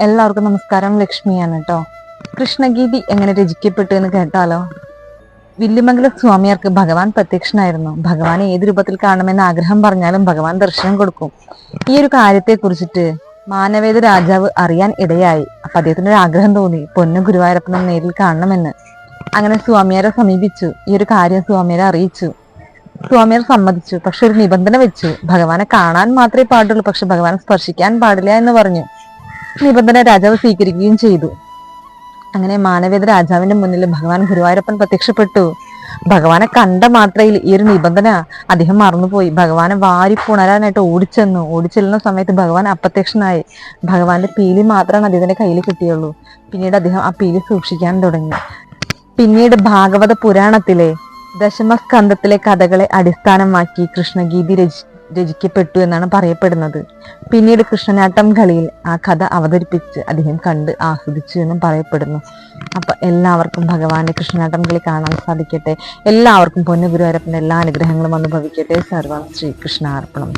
എല്ലാവർക്കും നമസ്കാരം. ലക്ഷ്മിയാണ് കേട്ടോ കൃഷ്ണഗീതി എങ്ങനെ രചിക്കപ്പെട്ടു എന്ന് കേട്ടാലോ? വില്ലുമംഗല സ്വാമിയാർക്ക് ഭഗവാൻ പ്രത്യക്ഷനായിരുന്നു. ഭഗവാനെ ഏത് രൂപത്തിൽ കാണണമെന്ന് ആഗ്രഹം പറഞ്ഞാലും ഭഗവാൻ ദർശനം കൊടുക്കും. ഈ ഒരു കാര്യത്തെ കുറിച്ചിട്ട് മാനവേദ രാജാവ് അറിയാൻ ഇടയായി. അപ്പൊ അദ്ദേഹത്തിന് ഒരു ആഗ്രഹം തോന്നി. പൊന്നു ഗുരുവായൂരപ്പനെ നേരിൽ കാണണമെന്ന്. അങ്ങനെ സ്വാമിയാരെ സമീപിച്ചു. ഈ ഒരു കാര്യം സ്വാമിയാരെ അറിയിച്ചു. സ്വാമിയാർ സമ്മതിച്ചു. പക്ഷെ ഒരു നിബന്ധന വെച്ചു. ഭഗവാനെ കാണാൻ മാത്രമേ പാടുള്ളൂ. പക്ഷെ ഭഗവാനെ സ്പർശിക്കാൻ പാടില്ല എന്ന് പറഞ്ഞു. നിബന്ധന രാജാവ് സ്വീകരിക്കുകയും ചെയ്തു. അങ്ങനെ മാനവേദ രാജാവിന്റെ മുന്നിൽ ഭഗവാൻ ഗുരുവായൂരപ്പൻ പ്രത്യക്ഷപ്പെട്ടു. ഭഗവാനെ കണ്ട മാത്രയിൽ ഈ ഒരു നിബന്ധന അദ്ദേഹം മറന്നുപോയി. ഭഗവാനെ വാരി പുണരാനായിട്ട് ഓടിച്ചെന്നു. ഓടിച്ചെല്ലുന്ന സമയത്ത് ഭഗവാൻ അപ്രത്യക്ഷനായി. ഭഗവാന്റെ പീലി മാത്രമാണ് അദ്ദേഹത്തിന്റെ കയ്യിൽ കിട്ടിയുള്ളൂ. പിന്നീട് അദ്ദേഹം ആ പീലി സൂക്ഷിക്കാൻ തുടങ്ങി. പിന്നീട് ഭാഗവത പുരാണത്തിലെ ദശമസ്കന്ധത്തിലെ കഥകളെ അടിസ്ഥാനമാക്കി കൃഷ്ണഗീതി രചി രചിക്കപ്പെട്ടു എന്നാണ് പറയപ്പെടുന്നത്. പിന്നീട് കൃഷ്ണനാട്ടം കളിയിൽ ആ കഥ അവതരിപ്പിച്ച് അദ്ദേഹം കണ്ട് ആസ്വദിച്ചു എന്നും പറയപ്പെടുന്നു. അപ്പൊ എല്ലാവർക്കും ഭഗവാന്റെ കൃഷ്ണനാട്ടം കളി കാണാൻ സാധിക്കട്ടെ. എല്ലാവർക്കും പൊന്നു ഗുരുവായൂരപ്പന്റെ എല്ലാ അനുഗ്രഹങ്ങളും അനുഭവിക്കട്ടെ. സർവം ശ്രീകൃഷ്ണ അർപ്പണം